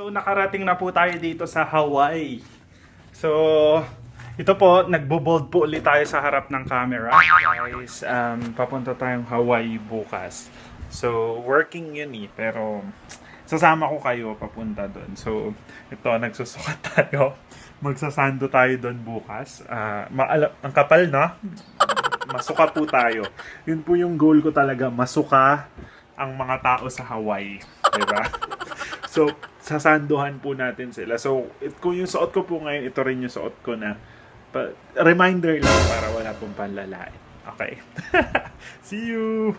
So nakarating na po tayo dito sa Hawaii. So ito po, nagbo-bold po ulit tayo sa harap ng camera. Guys, um, papunta tayong Hawaii bukas. So working yun eh, pero sasama ko kayo papunta doon. So ito, nagsusukat tayo. Magsasando tayo doon bukas. Ah, maala- ang kapal na. Masuka po tayo. Yun po yung goal ko talaga, masuka ang mga tao sa Hawaii. Diba? So, sasanduhan po natin sila. So, it, kung yung suot ko po ngayon, ito rin yung suot ko na pa, reminder lang para wala pong panlalain. Okay. See you!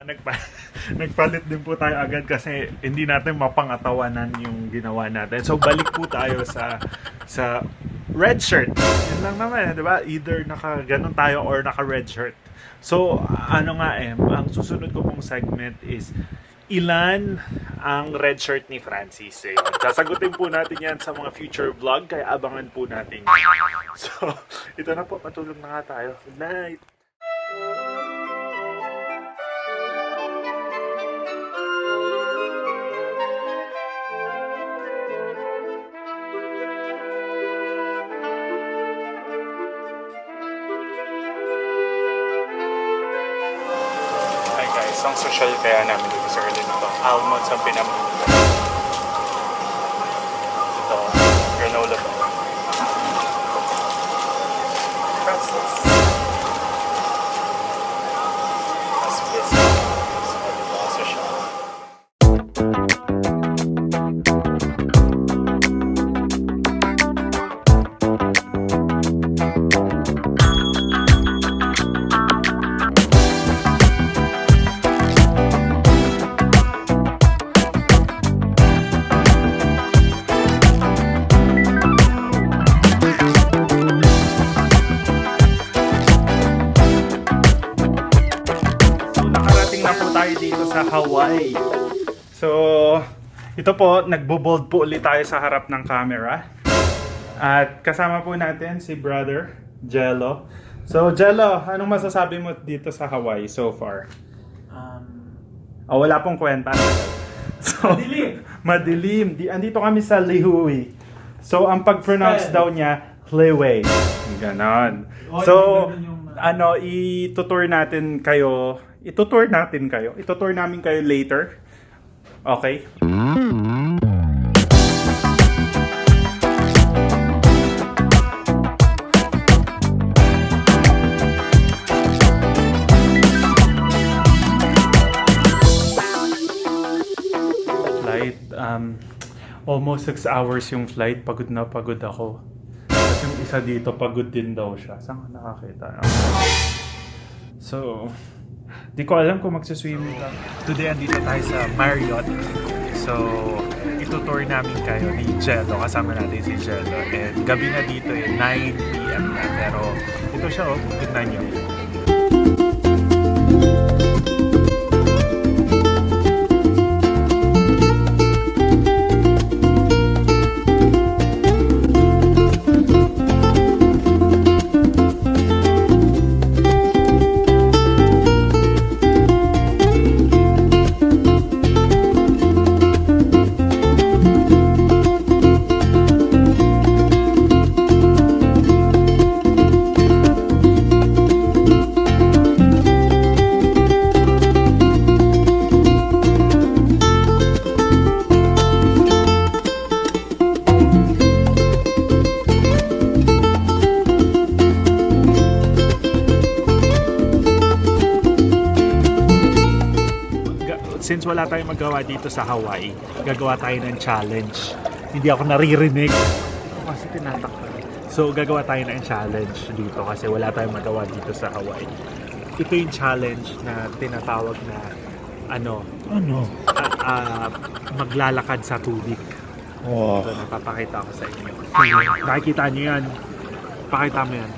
Nagpa nagpalit din po tayo agad kasi hindi natin mapangatawanan yung ginawa natin. So balik po tayo sa sa red shirt. Yun lang naman, 'di ba? Either naka ganun tayo or naka red shirt. So ano nga eh, ang susunod ko pong segment is ilan ang red shirt ni Francis. Eh. Sasagutin po natin yan sa mga future vlog, kaya abangan po natin. So, ito na po, patulog na nga tayo. Good night! Hi guys, ang social kaya namin dito sa Berlin ito. Almonds ang pinamumulo. Ito, granola bar. Sa Hawaii. So, ito po, nagbo-bold po ulit tayo sa harap ng camera. At kasama po natin si brother Jello. So, Jello, anong masasabi mo dito sa Hawaii so far? Um, Oh, wala pong kwenta. So, Madilim. Madilim. Di, andito kami sa Lihui. So, ang pag-pronounce daw niya, Lihui. Ganon. So, ano, itutour natin kayo. Itutour natin kayo. Itutour namin kayo later. Okay? flight. Um, almost 6 hours yung flight. Pagod na pagod ako. At yung isa dito, pagod din daw siya. Saan ka nakakita? So, di ko alam kung magsiswimming ka. Today, andito tayo sa Marriott. So, itutour namin kayo ni Jello. Kasama natin si Jello. And gabi na dito eh, 9pm na. Pero ito siya oh, tignan nyo. Wala tayong magawa dito sa Hawaii, gagawa tayo ng challenge. Hindi ako naririnig. Kasi tinatakpan. So, gagawa tayo ng challenge dito kasi wala tayong magawa dito sa Hawaii. Ito yung challenge na tinatawag na ano, ano? ah, ah, maglalakad sa tubig. Oh. Ito, napapakita ko sa inyo. Nakikita niyo yan. Pakita mo yan.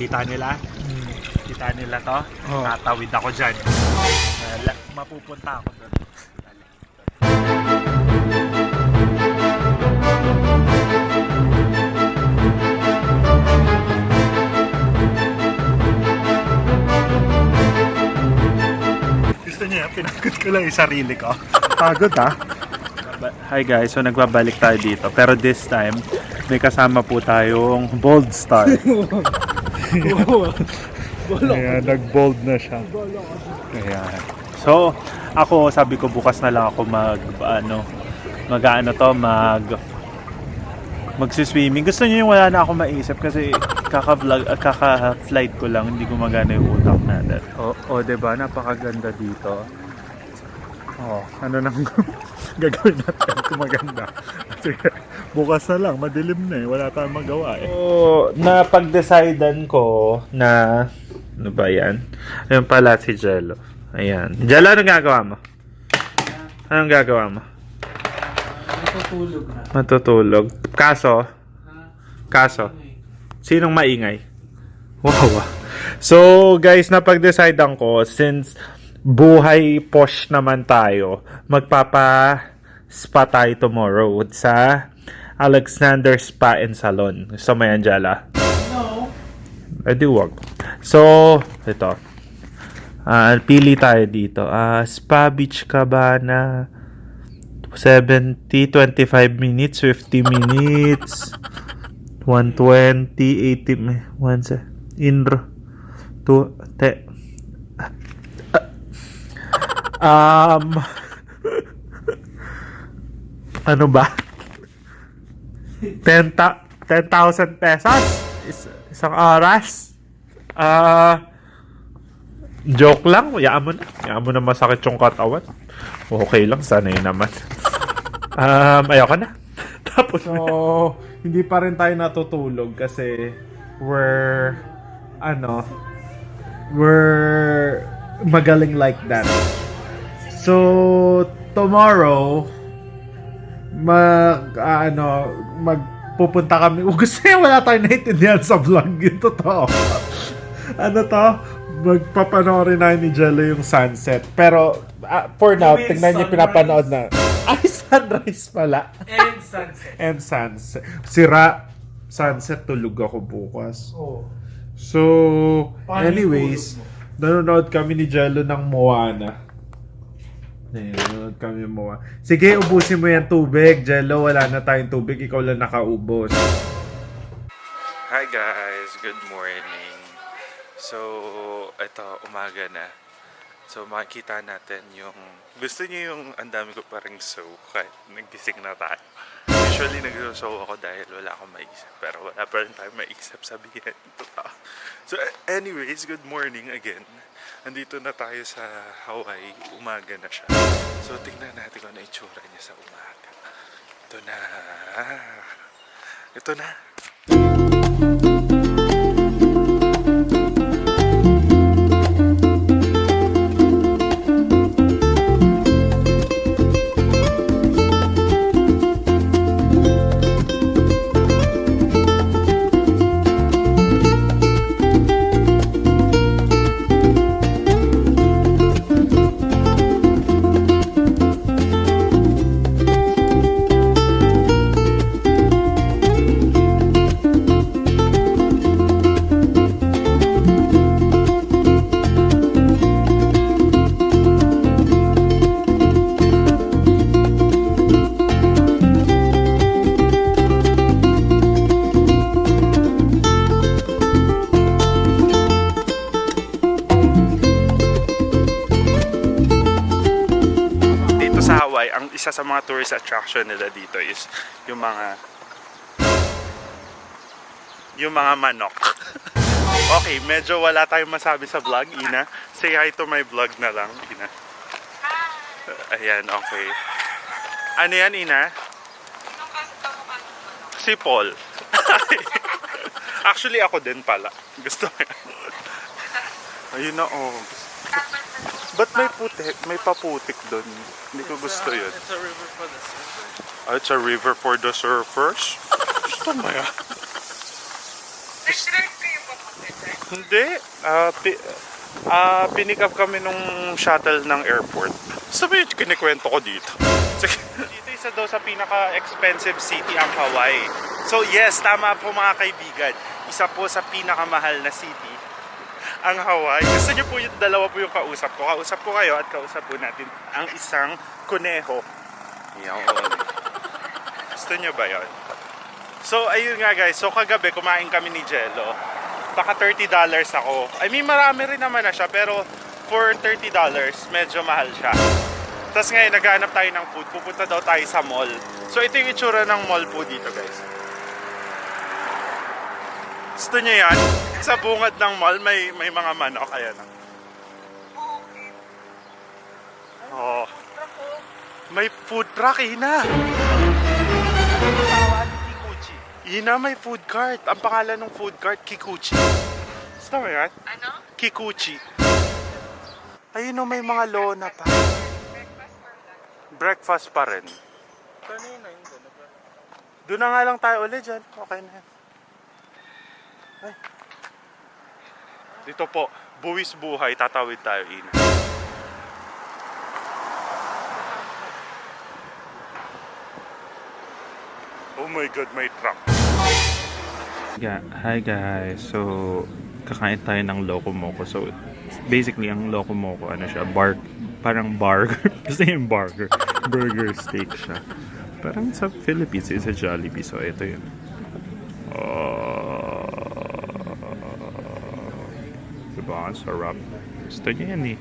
Kita nila? Kita nila to? Oh. Tatawid ako dyan. Uh, mapupunta ako doon. Gusto niyo Kaya pinagod ko lang yung sarili ko. Pagod ha? Hi guys, so nagbabalik tayo dito. Pero this time, may kasama po tayong Bold Star. Kaya nag-bold na siya. Kaya, so, ako sabi ko bukas na lang ako mag, ano, mag ano to, mag, magsiswimming. Gusto niyo yung wala na ako maisip kasi kaka-vlog, ah, kaka-flight ko lang, hindi gumagana yung utak natin. O, oh, 'di ba Napakaganda dito. Oh, ano nang gagawin natin kung maganda? Sige, bukas na lang, madilim na eh. Wala tayong magawa eh. So, napag-decidean ko na, ano ba yan? Ayun pala si Jello. Ayan. Jello, anong gagawa mo? Anong gagawa mo? Natutulog na. Matutulog. Kaso, kaso, sinong maingay? Wow. So, guys, napag-decidean ko, since buhay posh naman tayo, magpapa spa tayo tomorrow sa Alexander Spa and Salon. Gusto mo yan, Jala? No. Eh, di wag. So, ito. Ah, pili tayo dito. Ah, Spa Beach Cabana. 70, 25 minutes, 50 minutes. 120, 80, mi- 1 se, Inro. 2, te. Um, ano ba? 10 ta- 10,000 pesos? Is- isang oras? Ah, joke lang. Yaan mo na. Yaan mo na masakit yung katawan. Okay lang. Sana yun naman. Um, ayoko na. Tapos So, hindi pa rin tayo natutulog kasi we're, ano, we're magaling like that. So, tomorrow, mag, ah, ano, magpupunta kami. Gusto niya wala tayong naintindihan sa vlog. Yung totoo. ano to? Magpapanoorin na ni Jello yung sunset. Pero, ah, for now, mean tingnan niyo pinapanood na. Ay, sunrise pala. And sunset. And sunset. Sira, sunset, tulog ako bukas. Oh. So, anyways, nanonood kami ni Jello ng Moana. Ayun, nanonood kami Moana. Sige, ubusin mo yung tubig. Jello, wala na tayong tubig. Ikaw lang nakaubos. Hi guys, good morning. So, ito, umaga na. So, makikita natin yung... Gusto niyo yung ang dami ko parang show kahit nagising na tayo. Usually, nag-show ako dahil wala akong maisip. Pero wala pa rin tayo maisip sabihin. Totoo. So, anyways, good morning again. Andito na tayo sa Hawaii. Umaga na siya. So, tingnan natin kung ano itsura niya sa umaga. Ito na. Ito na. Sa Hawaii, ang isa sa mga tourist attraction nila dito is yung mga yung mga manok. okay, medyo wala tayong masabi sa vlog, Ina. Say hi to my vlog na lang, Ina. Ayan, okay. Ano yan, Ina? Si Paul. Actually, ako din pala. Gusto ko yan. Ayun na, oh. Ba't may putik? May paputik doon. Hindi ko gusto yun. It's a river for the surfers. Ah, it's a river for the surfers? Gusto mo yan? Hindi. Ah, pi- ah, pinick up kami nung shuttle ng airport. Sabi yung kinikwento ko dito. Sige. dito isa daw sa pinaka-expensive city ang Hawaii. So yes, tama po mga kaibigan. Isa po sa pinakamahal na city ang Hawaii. Gusto niyo po yung dalawa po yung kausap ko. Kausap ko kayo at kausap po natin ang isang kuneho. Yan. Gusto niyo ba yon? So, ayun nga guys. So, kagabi kumain kami ni Jello. Baka $30 ako. I mean, marami rin naman na siya. Pero, for $30, medyo mahal siya. Tapos ngayon, naghahanap tayo ng food. Pupunta daw tayo sa mall. So, ito yung itsura ng mall po dito, guys. Gusto niyo yan? Sa bungad ng mall, may, may mga manok. Ayan. Oh. May food truck, Ina. Kikuchi. Ina, may food cart. Ang pangalan ng food cart, Kikuchi. Gusto mo yan? Ano? Kikuchi. Ayun o, may mga lona pa. Breakfast pa rin. Kanina yung gano'n. Doon na nga lang tayo ulit dyan. Okay na yan. Ay. Dito po, buwis buhay, tatawid tayo, Ina. Oh my God, may truck. Hi guys. So, kakain tayo ng Loco Moco. So, basically, ang Loco Moco, ano siya, bar, parang burger. Niya yung burger. Burger steak siya. Parang sa Philippines, is a Jollibee. So, ito yun. Oh, diba? Ang sarap. Gusto niya yan eh.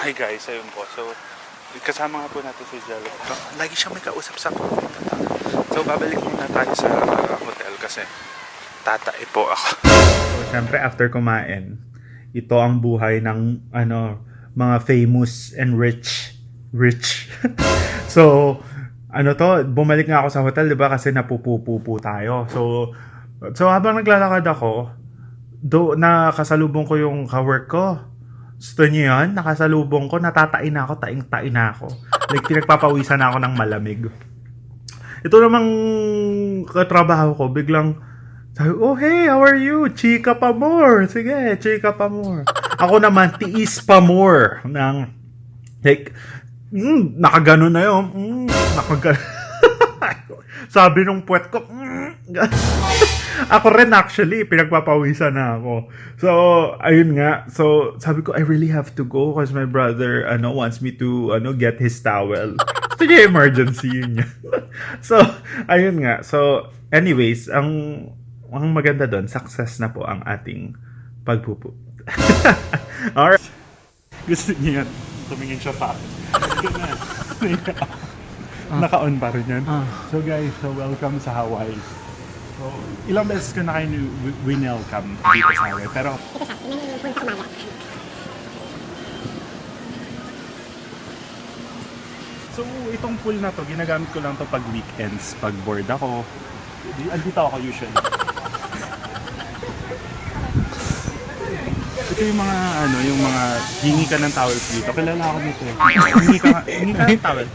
Hi guys, ayun po. So, kasama nga po natin si Jello. Lagi siya may kausap sa phone. So, babalik muna tayo sa uh, hotel kasi tatae po ako. So, syempre after kumain, ito ang buhay ng ano, mga famous and rich rich. so, ano to, bumalik nga ako sa hotel, 'di ba? Kasi napupupupo tayo. So, so habang naglalakad ako, do nakasalubong ko yung kawork ko. Gusto niyo yan? Nakasalubong ko, natatain na ako, taing-tain na ako. Like, pinagpapawisan na ako ng malamig. Ito namang katrabaho ko, biglang, sabi, oh hey, how are you? Chika pa more. Sige, chika pa more. Ako naman, tiis pa more. Ng, like, mm, nakaganon na yun. Mm, nakaganon. Sabi nung puwet ko, mm, ako rin actually, pinagpapawisan na ako. So, ayun nga. So, sabi ko, I really have to go because my brother ano wants me to ano get his towel. Niya emergency yun niya. so, ayun nga. So, anyways, ang ang maganda doon, success na po ang ating pagpupo. Alright. Gusto niya yan. Tumingin siya sa akin. Naka-on pa rin yan. So guys, so welcome sa Hawaii. So, ilang beses ko na kayo ni- wi- winelcome dito sa Hawaii. Pero, so itong pool na to, ginagamit ko lang to pag weekends, pag bored ako. Di- Andito ako usually. Ito yung mga ano, yung mga hingi ka ng towels dito. Kilala ako nito. eh. Hingi ka, hingi ka ng towel.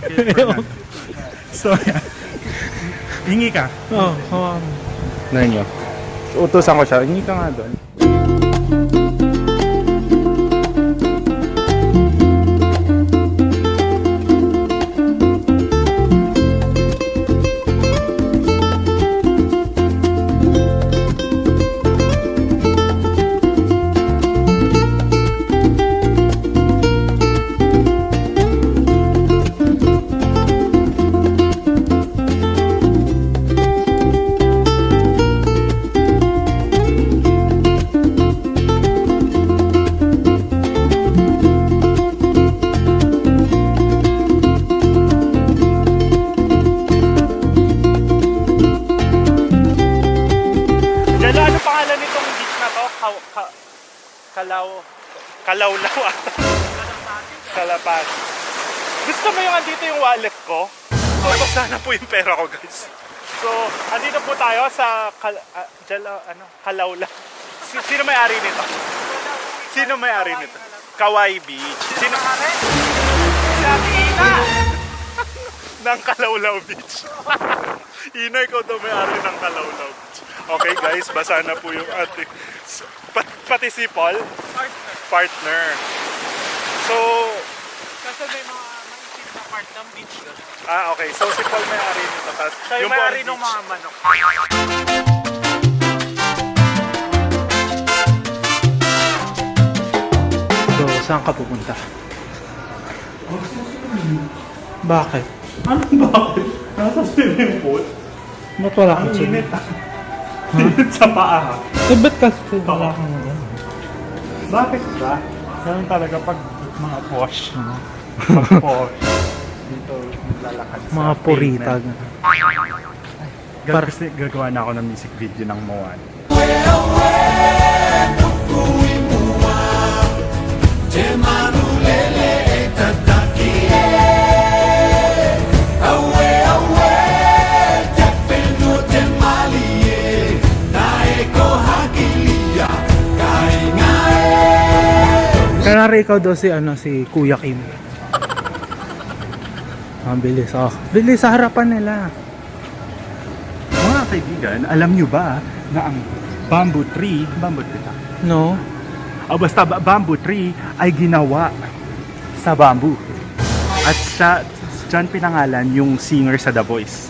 so. Hingi ka. Oh, oh. Na nyo. Utusan ko siya. Hingi ka nga doon. Kalaw... Kalawlaw ata. Gusto mo yung andito yung wallet ko? Ito sana po yung pera ko, guys. So, andito po tayo sa kal, ah, Jello, ano, Kalawlaw. Si- Sino may-ari nito? Sino may-ari nito? Kauai Beach. Sino? Sakina! Ng Kalawlaw Beach. Ina, ikaw daw may-ari ng Kalawlaw Beach. Okay guys, basa na po yung ating... Pat, pati si Paul, Partner. partner. So, Kasi may mga maisip na part ng beach yun. ah okay. So si Paul may-ari nito. Tapos Siya yung may-ari ng mga manok. So, saan ka pupunta? Bakit? Ano bakit? Nasa swimming pool? Ba't wala Ang kang swimming? init ah. Init sa paa. Eh, ba't kasi wala kang ano? Bakit ba? Ganun talaga pag mga posh. Pag posh. Dito naglalakad sa Mga purita. pavement. Par- kasi gagawa na ako ng music video ng Moan. Kanari ikaw daw si ano si Kuya Kim. Ang bilis oh. Bilis sa harapan nila. Mga kaibigan, alam nyo ba na ang bamboo tree, bamboo tree? No? O basta ba- bamboo tree ay ginawa sa bamboo. At sa dyan pinangalan yung singer sa The Voice.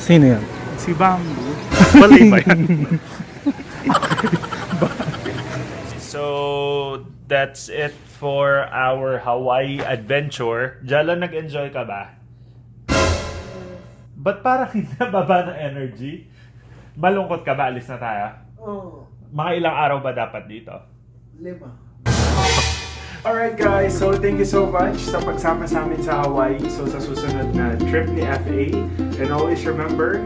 Sino yun? Si Bamboo. Balay ba yan? so, that's it for our Hawaii adventure. Jalo, nag-enjoy ka ba? Ba't parang nababa ng energy? Malungkot ka ba? Alis na tayo? Oo, Mga ilang araw ba dapat dito? lima. Alright guys, so thank you so much sa pagsama sa amin sa Hawaii. So sa susunod na trip ni FA. And always remember,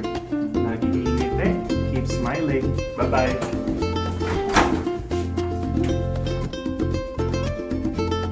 lagi eh. Keep smiling. Bye-bye.